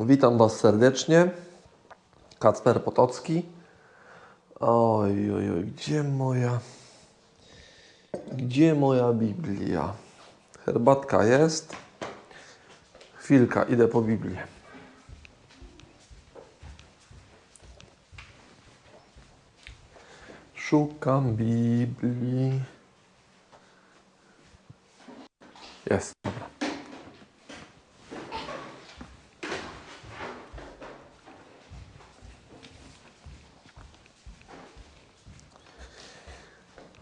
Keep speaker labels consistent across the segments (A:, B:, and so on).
A: Witam Was serdecznie. Kacper Potocki. Oj, oj, oj, gdzie moja. Gdzie moja Biblia? Herbatka jest. Chwilka, idę po Biblię. Szukam Biblii. Jest.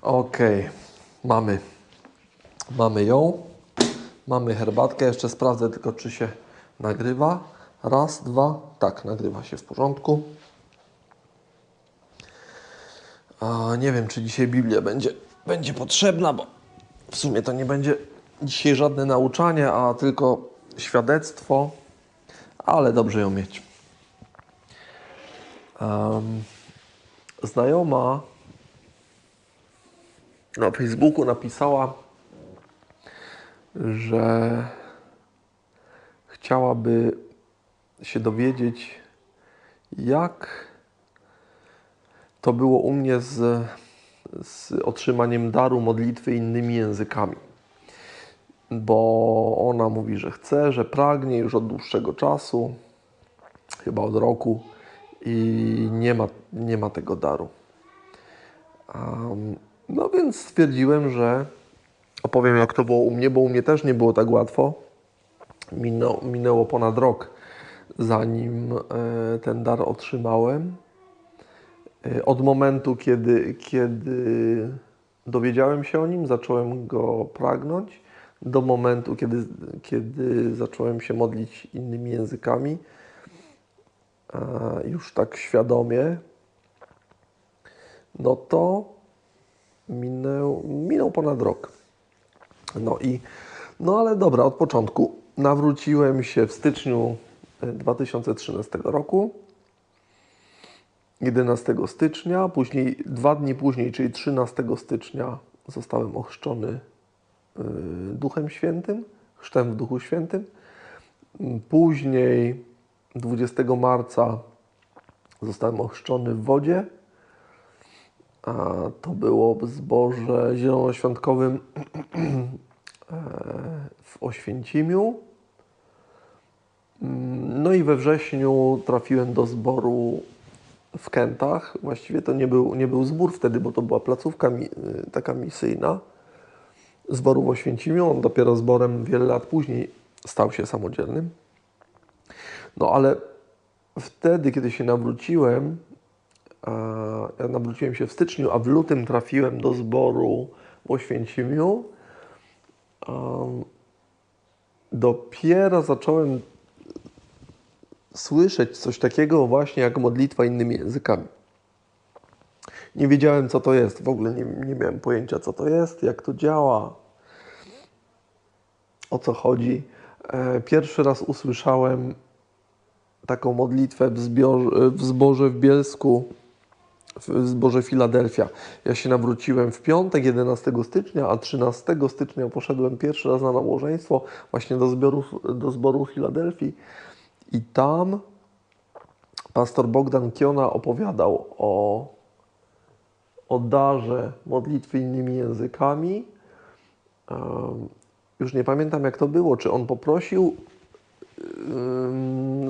A: Okej, mamy. Mamy ją. Mamy herbatkę. Jeszcze sprawdzę tylko, czy się nagrywa. Raz, dwa. Tak, nagrywa się w porządku. A nie wiem, czy dzisiaj Biblia będzie, będzie potrzebna, bo w sumie to nie będzie dzisiaj żadne nauczanie, a tylko świadectwo, ale dobrze ją mieć. Em, znajoma na Facebooku napisała, że chciałaby się dowiedzieć, jak to było u mnie z, z otrzymaniem daru modlitwy innymi językami. Bo ona mówi, że chce, że pragnie już od dłuższego czasu, chyba od roku, i nie ma, nie ma tego daru. Um, no więc stwierdziłem, że opowiem jak to było u mnie, bo u mnie też nie było tak łatwo. Minął, minęło ponad rok, zanim e, ten dar otrzymałem. E, od momentu, kiedy, kiedy dowiedziałem się o nim, zacząłem go pragnąć, do momentu, kiedy, kiedy zacząłem się modlić innymi językami, e, już tak świadomie, no to minął, minął ponad rok. No i, no ale dobra, od początku. Nawróciłem się w styczniu e, 2013 roku. 11 stycznia, później dwa dni później, czyli 13 stycznia, zostałem ochrzczony y, Duchem Świętym, chrztem w Duchu Świętym. Później 20 marca zostałem ochrzczony w wodzie. To było w zborze zielonoświątkowym e, w Oświęcimiu. Mm, No i we wrześniu trafiłem do zboru w Kętach. Właściwie to nie był, nie był zbór wtedy, bo to była placówka mi, y, taka misyjna zboru w Oświęcimiu. On dopiero zborem wiele lat później stał się samodzielnym. No ale wtedy, kiedy się nawróciłem, ja nawróciłem się w styczniu, a w lutym trafiłem do zboru w Oświęcimiu, dopiero zacząłem słyszeć coś takiego właśnie jak modlitwa innymi językami. Nie wiedziałem, co to jest, w ogóle nie, nie miałem pojęcia, co to jest, jak to działa, o co chodzi. E, Pierwszy raz usłyszałem taką modlitwę w, zbiorze, w zborze w Bielsku, w zborze Filadelfia. Ja się nawróciłem w piątek, 11 stycznia, a 13 stycznia poszedłem pierwszy raz na nałożeństwo właśnie do, zbiorów, do zboru Filadelfii. I tam pastor Bogdan Kiona opowiadał o, o darze modlitwy innymi językami. Już nie pamiętam, jak to było. Czy on poprosił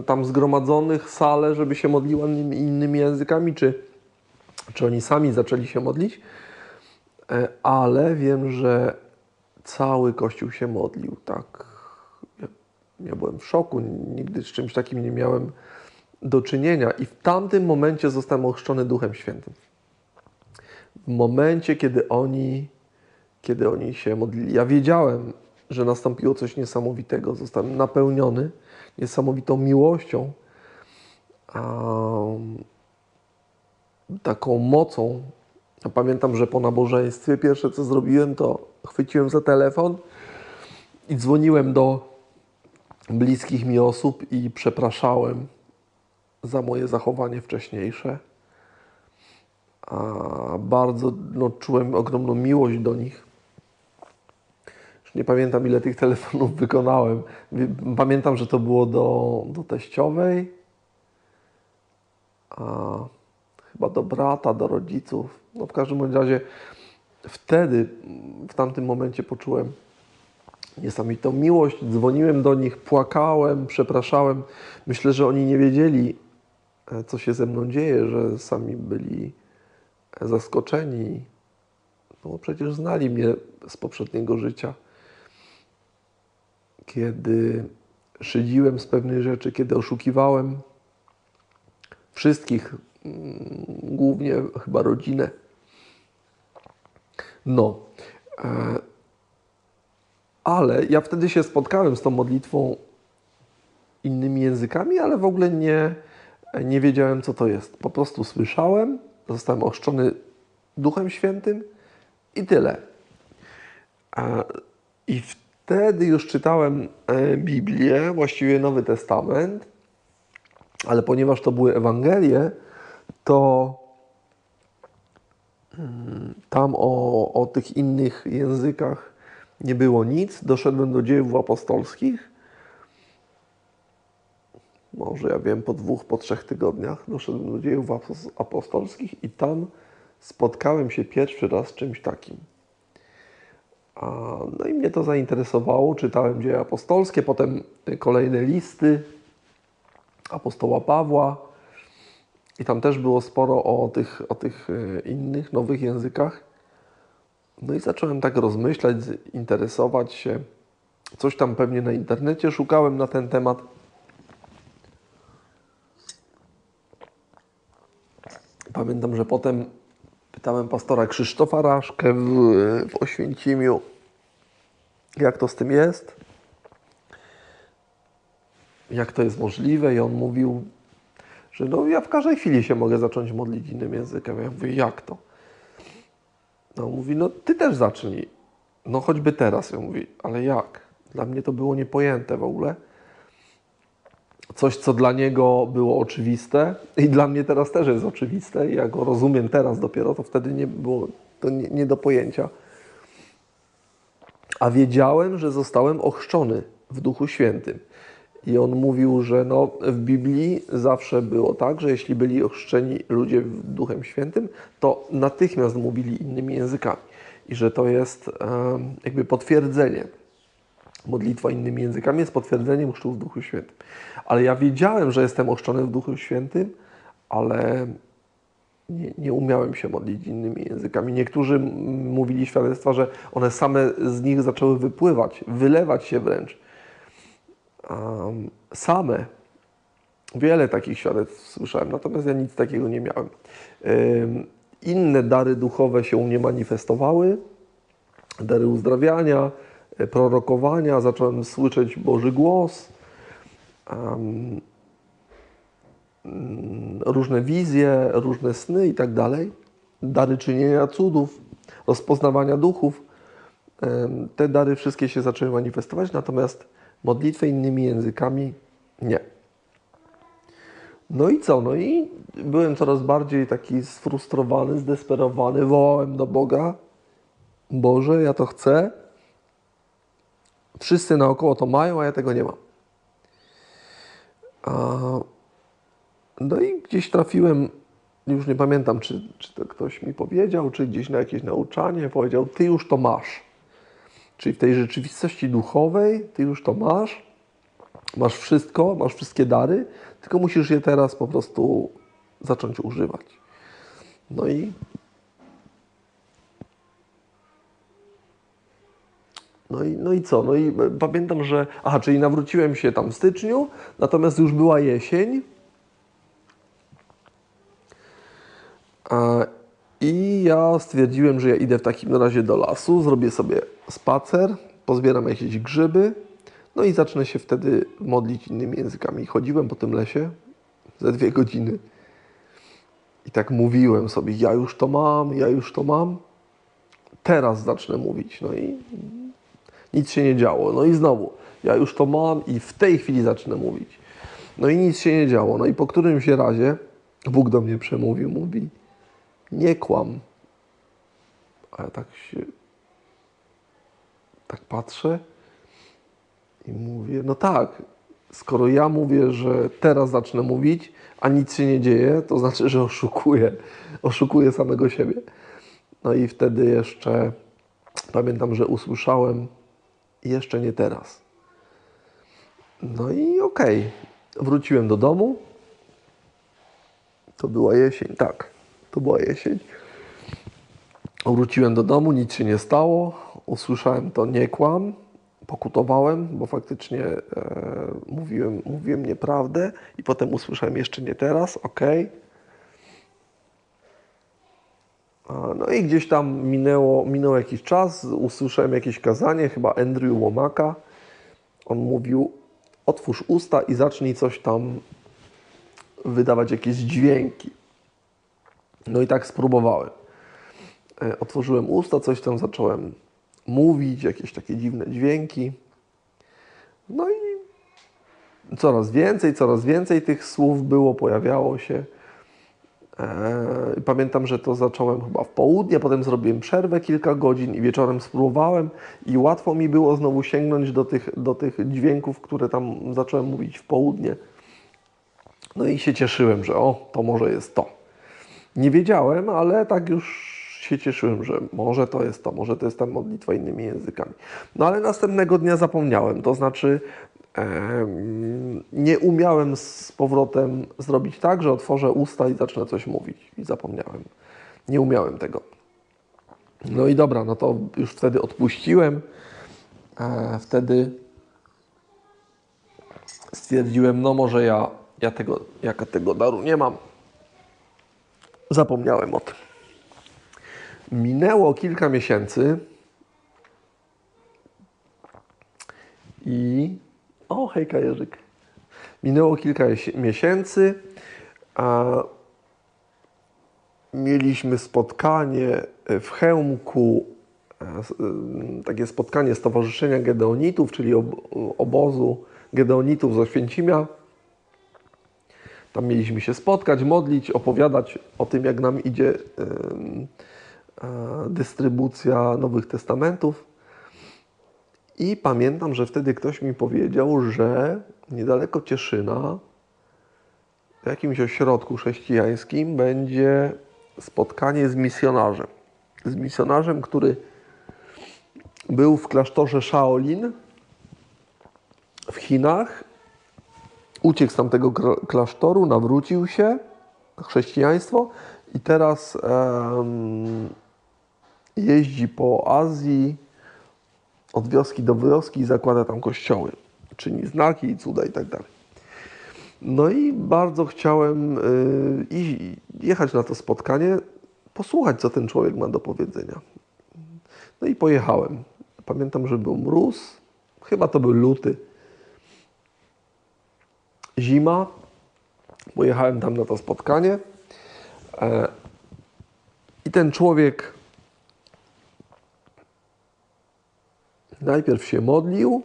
A: tam zgromadzonych salę, żeby się modliła innymi językami, czy, czy oni sami zaczęli się modlić? E, Ale wiem, że cały Kościół się modlił, tak ja byłem w szoku, nigdy z czymś takim nie miałem do czynienia i w tamtym momencie zostałem ochrzczony Duchem Świętym. W momencie, kiedy oni, kiedy oni się modlili, ja wiedziałem, że nastąpiło coś niesamowitego. Zostałem napełniony niesamowitą miłością, um, taką mocą. Ja pamiętam, że po nabożeństwie pierwsze co zrobiłem, to chwyciłem za telefon i dzwoniłem do bliskich mi osób i przepraszałem za moje zachowanie wcześniejsze. A bardzo no, czułem ogromną miłość do nich. Nie pamiętam, ile tych telefonów wykonałem. Pamiętam, że to było do, do teściowej, a chyba do brata, do rodziców. No w każdym razie wtedy, w tamtym momencie poczułem niesamowitą miłość. Dzwoniłem do nich, płakałem, przepraszałem. Myślę, że oni nie wiedzieli, e, co się ze mną dzieje, że sami byli e, zaskoczeni. No bo przecież znali mnie z poprzedniego życia. Kiedy szydziłem z pewnych rzeczy, kiedy oszukiwałem wszystkich, głównie chyba rodzinę. No. E, ale ja wtedy się spotkałem z tą modlitwą innymi językami, ale w ogóle nie, nie wiedziałem, co to jest. Po prostu słyszałem, zostałem ochrzczony Duchem Świętym i tyle. A- I wtedy już czytałem e, Biblię, właściwie Nowy Testament, ale ponieważ to były Ewangelie, to mm, tam o, o tych innych językach nie było nic. Doszedłem do dziejów apostolskich. Może ja wiem, po dwóch, po trzech tygodniach doszedłem do dziejów apos- apostolskich i tam spotkałem się pierwszy raz z czymś takim. No i mnie to zainteresowało. Czytałem dzieje apostolskie, potem kolejne listy apostoła Pawła. I tam też było sporo o tych, o tych e, innych, nowych językach. No i zacząłem tak rozmyślać, interesować się. Coś tam pewnie na internecie szukałem na ten temat. Pamiętam, że potem pytałem pastora Krzysztofa Raszkę w, w Oświęcimiu, jak to z tym jest, jak to jest możliwe i on mówił, że no ja w każdej chwili się mogę zacząć modlić innym językiem. Ja mówię, jak to? No mówi, no ty też zacznij. No choćby teraz. Ja mówię, ale jak? Dla mnie to było niepojęte w ogóle. Coś, co dla niego było oczywiste i dla mnie teraz też jest oczywiste. i Ja go rozumiem teraz dopiero, to wtedy nie było to nie, nie do pojęcia. A wiedziałem, że zostałem ochrzczony w Duchu Świętym. I on mówił, że no, w Biblii zawsze było tak, że jeśli byli ochrzczeni ludzie w Duchem Świętym, to natychmiast mówili innymi językami. I że to jest jakby potwierdzenie. Modlitwa innymi językami jest potwierdzeniem chrztu w Duchu Świętym. Ale ja wiedziałem, że jestem ochrzczony w Duchu Świętym, ale nie, nie umiałem się modlić innymi językami. Niektórzy mówili świadectwa, że one same z nich zaczęły wypływać, wylewać się wręcz. Am, same. Wiele takich świadectw słyszałem, natomiast ja nic takiego nie miałem. Ym, Inne dary duchowe się u mnie manifestowały, dary uzdrawiania, e, prorokowania, zacząłem słyszeć Boży głos, mm, różne wizje, różne sny i tak dalej, dary czynienia cudów, rozpoznawania duchów. Te dary wszystkie się zaczęły manifestować, natomiast modlitwę innymi językami nie. No i co? No i byłem coraz bardziej taki sfrustrowany, zdesperowany, wołałem do Boga: Boże, ja to chcę. Wszyscy naokoło to mają, a ja tego nie mam. No i gdzieś trafiłem, już nie pamiętam, czy, czy to ktoś mi powiedział, czy gdzieś na jakieś nauczanie, powiedział: Ty już to masz. Czyli w tej rzeczywistości duchowej ty już to masz, masz wszystko, masz wszystkie dary, tylko musisz je teraz po prostu zacząć używać. No i No i, no i co? No i e, pamiętam, że. Aha, czyli nawróciłem się tam w styczniu, natomiast już była jesień. A, I ja stwierdziłem, że ja idę w takim razie do lasu, zrobię sobie spacer, pozbieram jakieś grzyby, no i zacznę się wtedy modlić innymi językami. Chodziłem po tym lesie ze dwie godziny i tak mówiłem sobie: Ja już to mam, ja już to mam. Teraz zacznę mówić. No i nic się nie działo. No i znowu, ja już to mam i w tej chwili zacznę mówić. No i nic się nie działo. No i po którymś razie Bóg do mnie przemówił, mówi, nie kłam. A ja tak się, Tak patrzę i mówię, no tak, skoro ja mówię, że teraz zacznę mówić, a nic się nie dzieje, to znaczy, że oszukuję. Oszukuję samego siebie. No i wtedy jeszcze pamiętam, że usłyszałem jeszcze nie teraz. No i okej, wróciłem do domu. To była jesień, tak, to była jesień. Wróciłem do domu, nic się nie stało. Usłyszałem to nie kłam. Pokutowałem, bo faktycznie e, mówiłem, mówiłem nieprawdę i potem usłyszałem jeszcze nie teraz, ok. No i gdzieś tam minęło, minął jakiś czas, usłyszałem jakieś kazanie, chyba Andrew Łomaka. On mówił, otwórz usta i zacznij coś tam wydawać jakieś dźwięki. No i tak spróbowałem. E, Otworzyłem usta, coś tam zacząłem mówić, jakieś takie dziwne dźwięki. No i coraz więcej, coraz więcej tych słów było, pojawiało się. E, Pamiętam, że to zacząłem chyba w południe, potem zrobiłem przerwę kilka godzin i wieczorem spróbowałem i łatwo mi było znowu sięgnąć do tych, do tych dźwięków, które tam zacząłem mówić w południe. No i się cieszyłem, że o, to może jest to. Nie wiedziałem, ale tak już się cieszyłem, że może to jest to, może to jest ta modlitwa innymi językami. No ale następnego dnia zapomniałem, to znaczy em, nie umiałem z powrotem zrobić tak, że otworzę usta i zacznę coś mówić i zapomniałem. Nie umiałem tego. No i dobra, no to już wtedy odpuściłem. E, wtedy stwierdziłem, no może ja, ja tego, jaka tego daru nie mam. Zapomniałem o tym. Minęło kilka miesięcy i... O, hejka Jerzyk. Minęło kilka miesięcy, a mieliśmy spotkanie w Chełmku, em, takie spotkanie Stowarzyszenia Gedeonitów, czyli ob obozu Gedeonitów z Oświęcimia. Tam mieliśmy się spotkać, modlić, opowiadać o tym, jak nam idzie e, dystrybucja Nowych Testamentów. I pamiętam, że wtedy ktoś mi powiedział, że niedaleko Cieszyna, w jakimś ośrodku chrześcijańskim, będzie spotkanie z misjonarzem. Z misjonarzem, który był w klasztorze Shaolin w Chinach. Uciekł z tamtego klasztoru, nawrócił się chrześcijaństwo i teraz em, jeździ po Azji od wioski do wioski i zakłada tam kościoły. Czyni znaki i cuda i tak dalej. No i bardzo chciałem y, jechać na to spotkanie, posłuchać, co ten człowiek ma do powiedzenia. No i pojechałem. Pamiętam, że był mróz, chyba to był luty. Zima. Pojechałem tam na to spotkanie. E, I ten człowiek najpierw się modlił,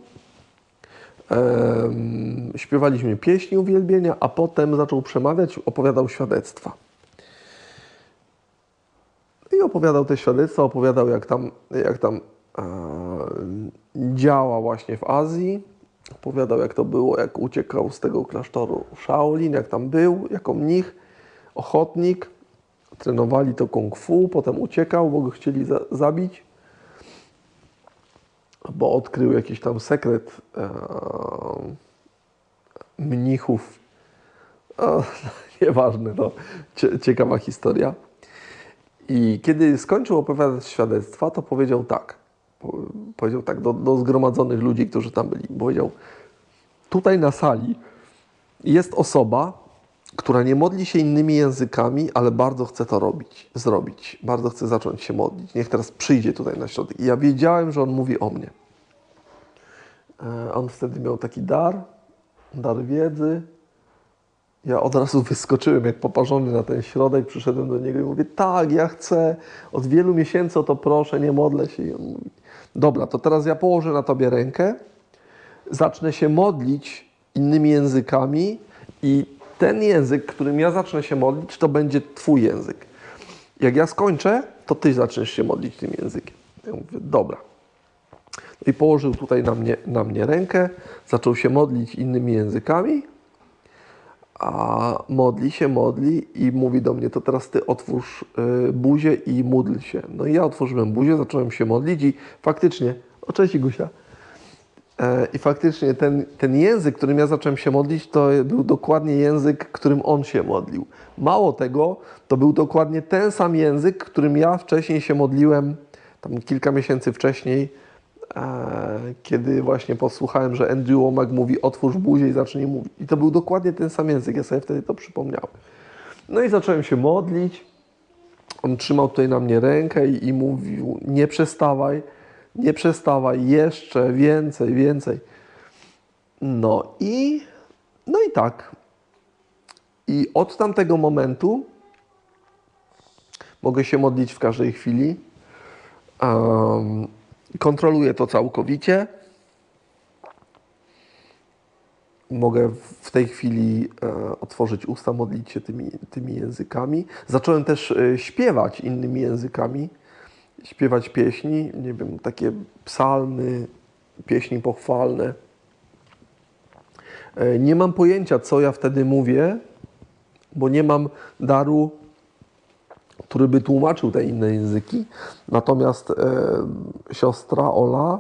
A: śpiewaliśmy pieśni uwielbienia, a potem zaczął przemawiać, opowiadał świadectwa. I opowiadał te świadectwa, opowiadał jak tam, jak tam e, działa właśnie w Azji. Opowiadał jak to było, jak uciekał z tego klasztoru Shaolin, jak tam był, jako mnich, ochotnik. Trenowali to kung fu, potem uciekał, bo go chcieli za zabić bo odkrył jakiś tam sekret e, mnichów. O, nieważne, no. Cie, ciekawa historia. I kiedy skończył opowiadać świadectwa, to powiedział tak. Po, powiedział tak do, do zgromadzonych ludzi, którzy tam byli. Powiedział, tutaj na sali jest osoba, która nie modli się innymi językami, ale bardzo chce to robić, zrobić. Bardzo chce zacząć się modlić. Niech teraz przyjdzie tutaj na środek. I ja wiedziałem, że on mówi o mnie. E, On wtedy miał taki dar, dar wiedzy. Ja od razu wyskoczyłem jak poparzony na ten środek, przyszedłem do niego i mówię, tak, ja chcę, od wielu miesięcy o to proszę, nie modlę się. I on mówi, dobra, to teraz ja położę na tobie rękę, zacznę się modlić innymi językami i ten język, którym ja zacznę się modlić, to będzie twój język. Jak ja skończę, to ty zaczniesz się modlić tym językiem. Ja mówię, dobra. I położył tutaj na mnie, na mnie rękę, zaczął się modlić innymi językami, a modli się, modli i mówi do mnie, to teraz ty otwórz y, buzię i módl się. No i ja otworzyłem buzię, zacząłem się modlić i faktycznie, o cześć Gusia, E, I faktycznie ten, ten język, którym ja zacząłem się modlić, to był dokładnie język, którym on się modlił. Mało tego, to był dokładnie ten sam język, którym ja wcześniej się modliłem, tam kilka miesięcy wcześniej, kiedy właśnie posłuchałem, że Andrew Womack mówi otwórz buzię i zacznij mówić. I to był dokładnie ten sam język, ja sobie wtedy to przypomniałem. No i zacząłem się modlić. On trzymał tutaj na mnie rękę i, i mówił, nie przestawaj, nie przestawaj, jeszcze więcej, więcej. No i, no i tak. I od tamtego momentu mogę się modlić w każdej chwili. Um, kontroluję to całkowicie. Mogę w tej chwili e, otworzyć usta, modlić się tymi, tymi językami. Zacząłem też e, śpiewać innymi językami śpiewać pieśni, nie wiem, takie psalmy, pieśni pochwalne. E, nie mam pojęcia, co ja wtedy mówię, bo nie mam daru, który by tłumaczył te inne języki. Natomiast e, siostra Ola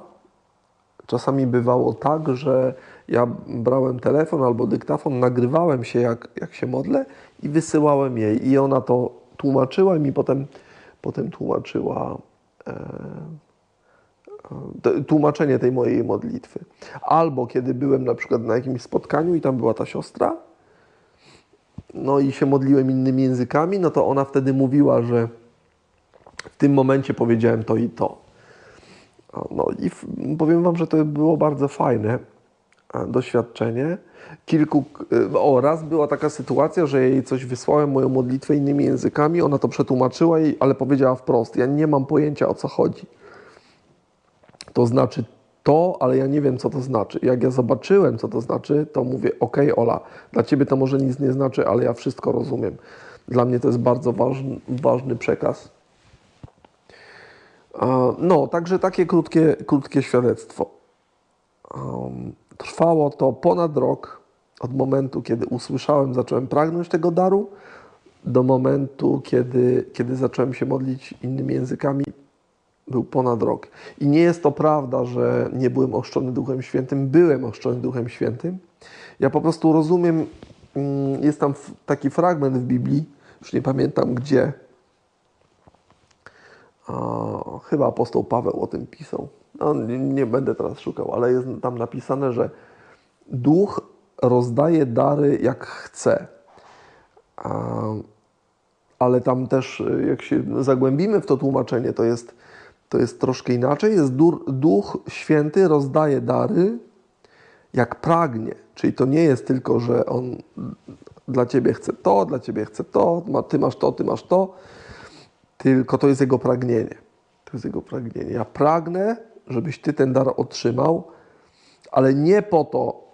A: czasami bywało tak, że ja brałem telefon albo dyktafon, nagrywałem się, jak, jak się modlę i wysyłałem jej. I ona to tłumaczyła i mi potem, potem tłumaczyła E, tłumaczenie tej mojej modlitwy. Albo kiedy byłem na przykład na jakimś spotkaniu i tam była ta siostra, no i się modliłem innymi językami, no to ona wtedy mówiła, że w tym momencie powiedziałem to i to. No i powiem Wam, że to było bardzo fajne doświadczenie. Kilku, e, o, raz była taka sytuacja, że jej coś wysłałem, moją modlitwę innymi językami, ona to przetłumaczyła, jej, ale powiedziała wprost, ja nie mam pojęcia o co chodzi. To znaczy to, ale ja nie wiem co to znaczy. Jak ja zobaczyłem co to znaczy, to mówię, ok Ola, dla Ciebie to może nic nie znaczy, ale ja wszystko rozumiem. Dla mnie to jest bardzo ważny, ważny przekaz. No, także takie krótkie, krótkie świadectwo. Trwało to ponad rok od momentu, kiedy usłyszałem, zacząłem pragnąć tego daru, do momentu, kiedy, kiedy zacząłem się modlić innymi językami, był ponad rok. I nie jest to prawda, że nie byłem ochrzczony Duchem Świętym. Byłem ochrzczony Duchem Świętym. Ja po prostu rozumiem, mm, jest tam taki fragment w Biblii, już nie pamiętam gdzie. chyba apostoł Paweł o tym pisał. No, nie, nie będę teraz szukał, ale jest tam napisane, że Duch rozdaje dary jak chce. Ale tam też, jak się zagłębimy w to tłumaczenie, to jest, to jest troszkę inaczej. Jest Duch Święty rozdaje dary jak pragnie. Czyli to nie jest tylko, że On dla Ciebie chce to, dla Ciebie chce to, Ty masz to, Ty masz to, tylko to jest Jego pragnienie. To jest Jego pragnienie. Ja pragnę, żebyś Ty ten dar otrzymał, ale nie po to,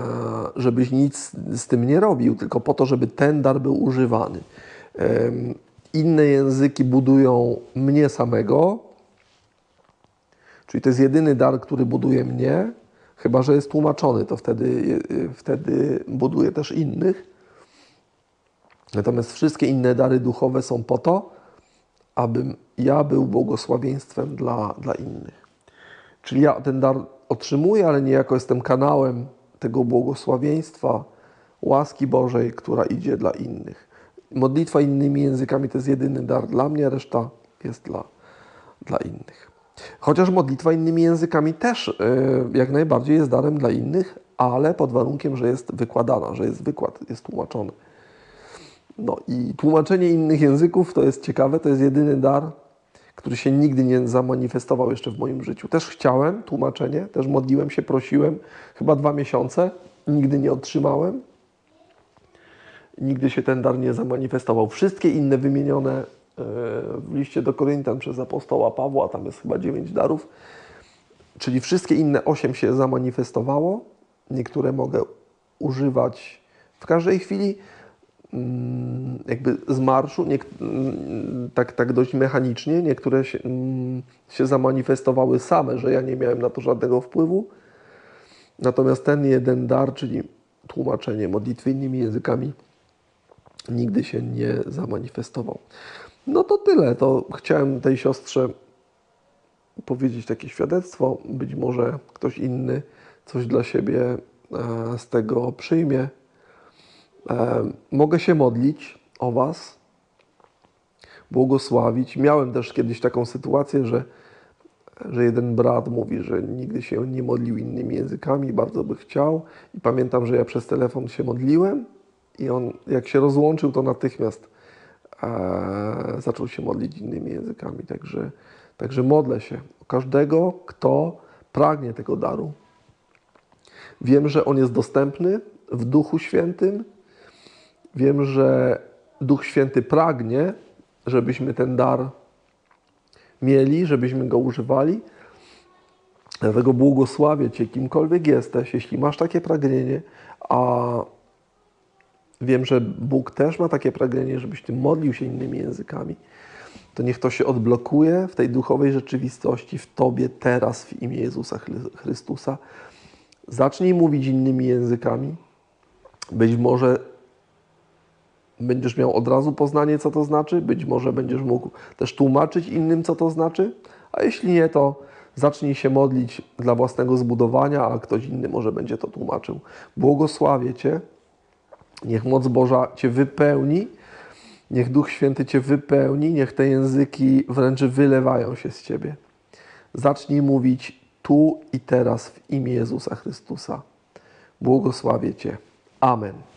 A: E, żebyś nic z tym nie robił, tylko po to, żeby ten dar był używany. Inne języki budują mnie samego, czyli to jest jedyny dar, który buduje mnie, chyba że jest tłumaczony, to wtedy, wtedy buduje też innych. Natomiast wszystkie inne dary duchowe są po to, abym ja był błogosławieństwem dla, dla innych. Czyli ja ten dar otrzymuję, ale niejako jestem kanałem tego błogosławieństwa, łaski Bożej, która idzie dla innych. Modlitwa innymi językami to jest jedyny dar dla mnie, reszta jest dla, dla innych. Chociaż modlitwa innymi językami też yy, jak najbardziej jest darem dla innych, ale pod warunkiem, że jest wykładana, że jest wykład, jest tłumaczony. No i tłumaczenie innych języków to jest ciekawe, to jest jedyny dar, który się nigdy nie zamanifestował jeszcze w moim życiu. Też chciałem tłumaczenie, też modliłem się, prosiłem, chyba dwa miesiące, nigdy nie otrzymałem. Nigdy się ten dar nie zamanifestował. Wszystkie inne wymienione e, w liście do Koryntian przez apostoła Pawła, tam jest chyba dziewięć darów, czyli wszystkie inne osiem się zamanifestowało. Niektóre mogę używać w każdej chwili. mm, jakby z marszu, niek- mm, tak, tak dość mechanicznie, niektóre się, mm, się zamanifestowały same, że ja nie miałem na to żadnego wpływu. Natomiast ten jeden dar, czyli tłumaczenie modlitwy innymi językami, nigdy się nie zamanifestował. No to tyle. To chciałem tej siostrze powiedzieć takie świadectwo. Być może ktoś inny coś dla siebie e, z tego przyjmie. E, Mogę się modlić o Was, błogosławić. Miałem też kiedyś taką sytuację, że, że jeden brat mówi, że nigdy się nie modlił innymi językami, bardzo by chciał. I pamiętam, że ja przez telefon się modliłem i on, jak się rozłączył, to natychmiast e, zaczął się modlić innymi językami. Także, także modlę się o każdego, kto pragnie tego daru. Wiem, że on jest dostępny w Duchu Świętym. Wiem, że Duch Święty pragnie, żebyśmy ten dar mieli, żebyśmy go używali. Dlatego błogosławię Cię, kimkolwiek jesteś, jeśli masz takie pragnienie, a wiem, że Bóg też ma takie pragnienie, żebyś Ty modlił się innymi językami, to niech to się odblokuje w tej duchowej rzeczywistości w Tobie teraz w imię Jezusa Chry- Chrystusa. Zacznij mówić innymi językami. Być może będziesz miał od razu poznanie, co to znaczy, być może będziesz mógł też tłumaczyć innym, co to znaczy, a jeśli nie, to zacznij się modlić dla własnego zbudowania, a ktoś inny może będzie to tłumaczył. Błogosławię Cię, niech moc Boża Cię wypełni, niech Duch Święty Cię wypełni, niech te języki wręcz wylewają się z Ciebie. Zacznij mówić tu i teraz w imię Jezusa Chrystusa. Błogosławię Cię. Amen.